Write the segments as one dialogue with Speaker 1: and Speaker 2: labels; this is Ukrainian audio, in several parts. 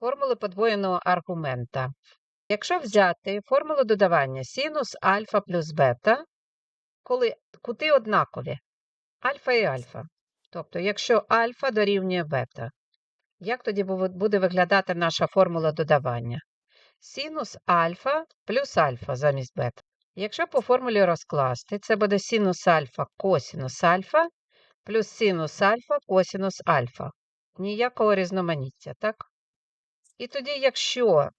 Speaker 1: Формули подвоєного аргумента. Якщо взяти формулу додавання синус альфа плюс бета, коли кути однакові, альфа і альфа. Тобто, якщо альфа дорівнює бета, як тоді буде виглядати наша формула додавання? Синус альфа плюс альфа замість бета. Якщо по формулі розкласти, це буде синус альфа косінус альфа плюс синус альфа косінус альфа. Ніякого різноманіття, так? І тоді, якщо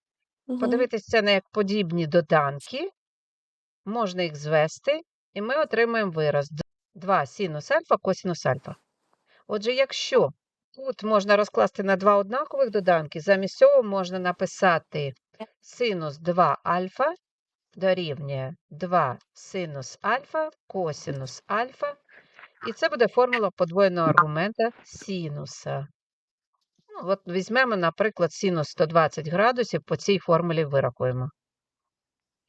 Speaker 2: Мгм.
Speaker 1: подивитися на як подібні доданки, можна їх звести, і ми отримаємо вираз 2 синус альфа косінус альфа. Отже, якщо тут можна розкласти на два однакових доданки, замість цього можна написати синус 2 альфа дорівнює 2 синус альфа косінус альфа. І це буде формула подвоєного аргумента синуса. От візьмемо, наприклад, синус 120 градусів, по цій формулі вирахуємо.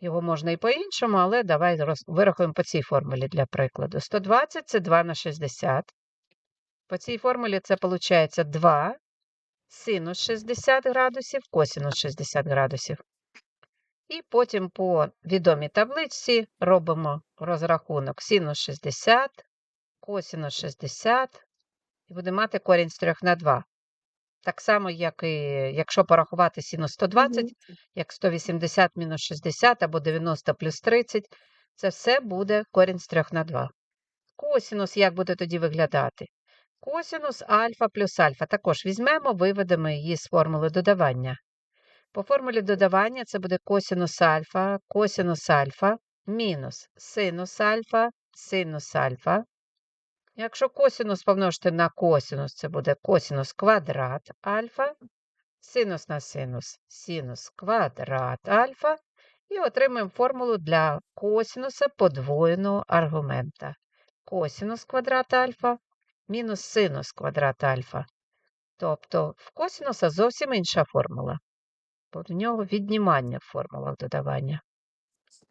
Speaker 1: Його можна і по-іншому, але давай роз- вирахуємо по цій формулі для прикладу. 120 це 2 на 60. По цій формулі це виходить 2 синус 60 градусів, косинус 60 градусів. І потім по відомій табличці робимо розрахунок синус 60, косинус 60, і будемо мати корінь з 3 на 2. Так само, як і якщо порахувати синус 120,
Speaker 2: Мгм.
Speaker 1: як 180 мінус 60 або 90 плюс 30, це все буде корінь з 3 на 2. Косінус як буде тоді виглядати? Косінус альфа плюс альфа. Також візьмемо, виведемо її з формули додавання. По формулі додавання це буде косінус альфа, косінус альфа, мінус синус альфа, синус альфа. Якщо косінус помножити на косінус, це буде косінус квадрат альфа, синус на синус, синус квадрат альфа. І отримаємо формулу для косінуса подвоєного аргумента. Косінус квадрат альфа мінус синус квадрат альфа. Тобто в косінуса зовсім інша формула, бо в нього віднімання в додавання.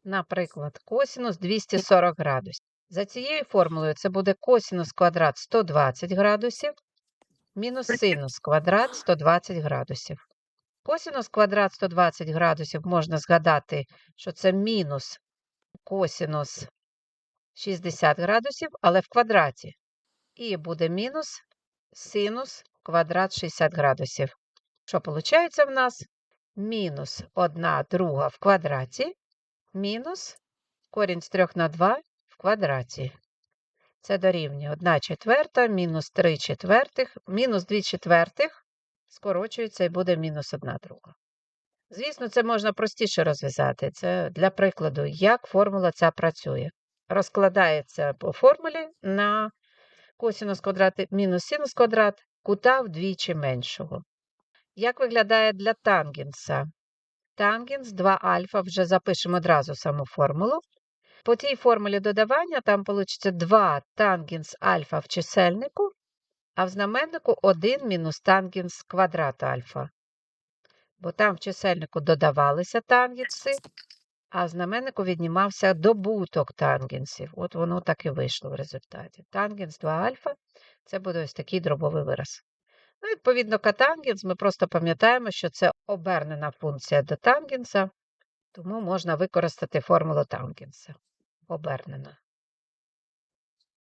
Speaker 1: Наприклад, косінус 240 градусів. За цією формулою це буде косінус квадрат 120 градусів мінус синус квадрат 120 градусів. Косінус квадрат 120 градусів можна згадати, що це мінус косінус 60 градусів, але в квадраті. І буде мінус синус квадрат 60 градусів. Що виходить в нас? Мінус 1 друга в квадраті, мінус корінь з 3 на 2 в квадраті. Це дорівнює 1 четверта, мінус 3 четвертих, мінус 2 четвертих, скорочується і буде мінус 1 друга. Звісно, це можна простіше розв'язати. Це для прикладу, як формула ця працює. Розкладається по формулі на косінус квадрат мінус синус квадрат кута вдвічі меншого. Як виглядає для тангенса? Тангенс 2 альфа, вже запишемо одразу саму формулу. По тій формулі додавання там вийде 2 тангенс альфа в чисельнику, а в знаменнику 1 мінус тангенс квадрат альфа. Бо там в чисельнику додавалися тангенси, а в знаменнику віднімався добуток тангенсів. От воно так і вийшло в результаті. Тангенс 2 альфа це буде ось такий дробовий вираз. Ну, відповідно, катангенс ми просто пам'ятаємо, що це обернена функція до тангенса, тому можна використати формулу Танкінса Обернена.